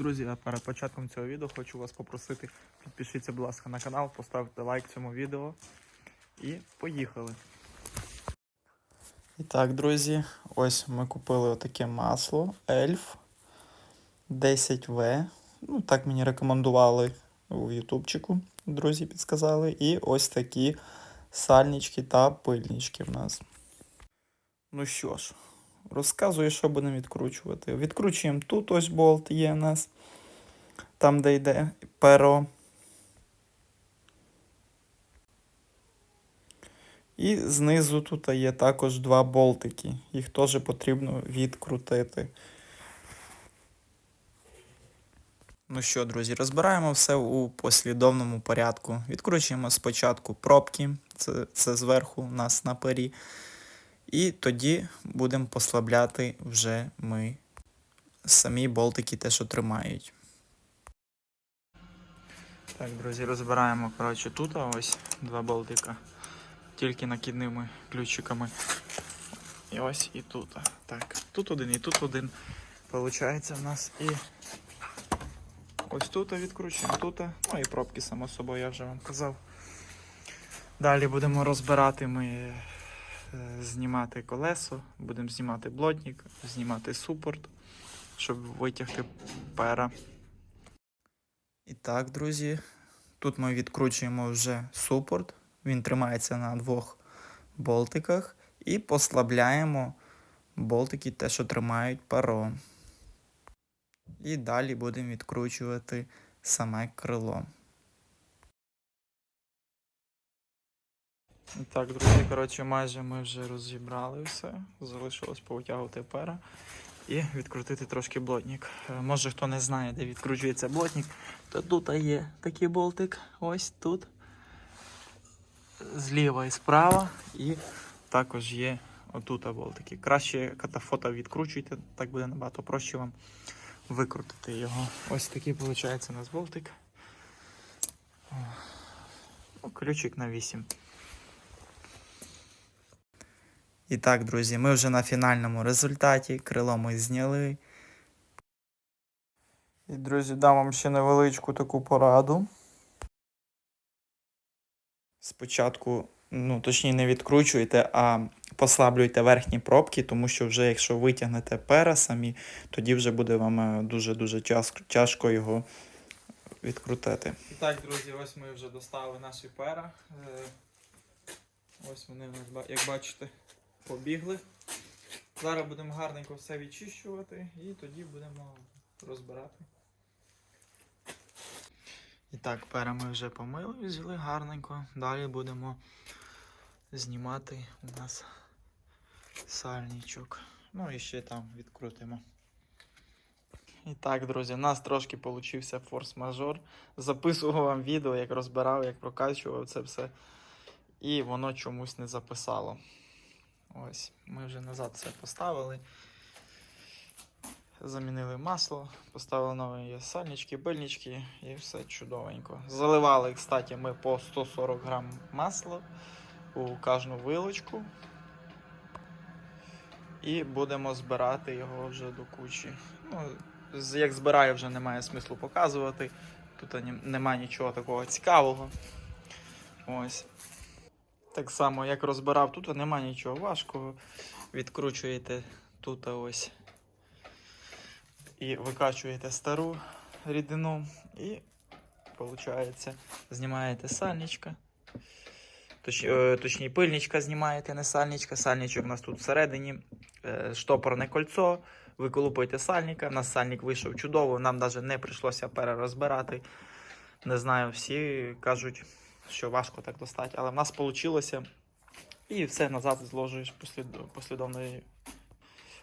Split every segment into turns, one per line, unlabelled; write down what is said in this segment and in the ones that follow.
Друзі, а перед початком цього відео хочу вас попросити, підпишіться, будь ласка, на канал, поставте лайк цьому відео і поїхали. І так, друзі, ось ми купили отаке масло Ельф 10В. Ну, так мені рекомендували у ютубчику, друзі підсказали. І ось такі сальнички та пильнички в нас. Ну що ж, розказую, що будемо відкручувати. Відкручуємо тут ось болт є у нас, там де йде перо. І знизу тут є також два болтики. Їх теж потрібно відкрутити. Ну що, друзі, розбираємо все у послідовному порядку. Відкручуємо спочатку пробки, це, це зверху у нас на пері. І тоді будемо послабляти вже ми самі болтики, те, що тримають. Так, друзі, розбираємо коротше, тут ось два болтика. Тільки накидними ключиками. І ось і тут. Так, тут один і тут один. Получається в нас і ось тут відкручуємо, тут. Ну і пробки, само собою, я вже вам казав. Далі будемо розбирати ми знімати колесо, будемо знімати блотник, знімати супорт, щоб витягти пера. І так, друзі, тут ми відкручуємо вже супорт. Він тримається на двох болтиках і послабляємо болтики, те, що тримають перо. І далі будемо відкручувати саме крило. Так, друзі, коротше, майже ми вже розібрали все. Залишилось повитягувати пера і відкрутити трошки блотник. Е, Може хто не знає, де відкручується блотник, то тут є такий болтик, ось тут. Зліва і справа, і також є отут болтики. Краще катафота відкручуйте, так буде набагато проще вам викрутити його. Ось такий виходить у нас болтик. Ну, ключик на 8. І так, друзі, ми вже на фінальному результаті. Крило ми зняли. І, друзі, дам вам ще невеличку таку пораду. Спочатку, ну, точніше, не відкручуйте, а послаблюйте верхні пробки, тому що вже якщо витягнете пера самі, тоді вже буде вам дуже-дуже тяжко, його відкрутити. І так, друзі, ось ми вже доставили наші пера. Е, Ось вони, як бачите, побігли. Зараз будемо гарненько все відчищувати і тоді будемо розбирати. І так, пера ми вже помили, взяли гарненько. Далі будемо знімати у нас сальничок. Ну і ще там відкрутимо. І так, друзі, у нас трошки получився форс-мажор. Записував вам відео, як розбирав, як прокачував це все. І воно чомусь не записало. Ось, ми вже назад все поставили. Замінили масло, поставили нові сальнички, бильнички і все чудовенько. Заливали, кстати, ми по 140 грам масла у кожну вилочку. І будемо збирати його вже до кучі. Ну, як збираю, вже немає смислу показувати. Тут немає нічого такого цікавого. Ось. Так само, як розбирав, тут немає нічого важкого. Відкручуєте тут ось і викачуєте стару рідину, і виходить, знімаєте сальничка. Точ, е, точніше, пильничка знімаєте, не сальничка. Сальничок у нас тут всередині, е, штопорне кольцо. Ви колупаєте сальника. У нас сальник вийшов чудово, нам навіть не прийшлося перерозбирати. Не знаю, всі кажуть, що важко так достати, але в нас вийшло. І все назад зложуєш послід... послідовної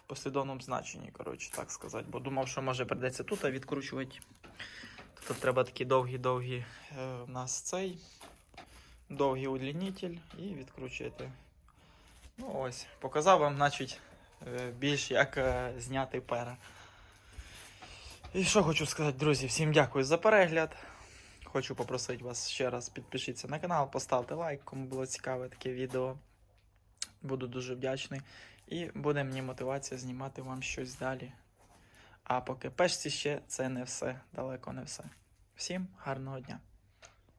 послідовному значенні, коротше, так сказати. Бо думав, що може прийдеться тут відкручувати. Тут треба такий довгий-довгий е, у нас цей довгий удлінитель і відкручуєте. Ну ось, показав вам, значить, е, більш як е, зняти пера. І що хочу сказати, друзі, всім дякую за перегляд. Хочу попросити вас ще раз підпишіться на канал, поставте лайк, кому було цікаве таке відео. Буду дуже вдячний. І буде мені мотивація знімати вам щось далі. А поки пешці ще це не все, далеко не все. Всім гарного дня!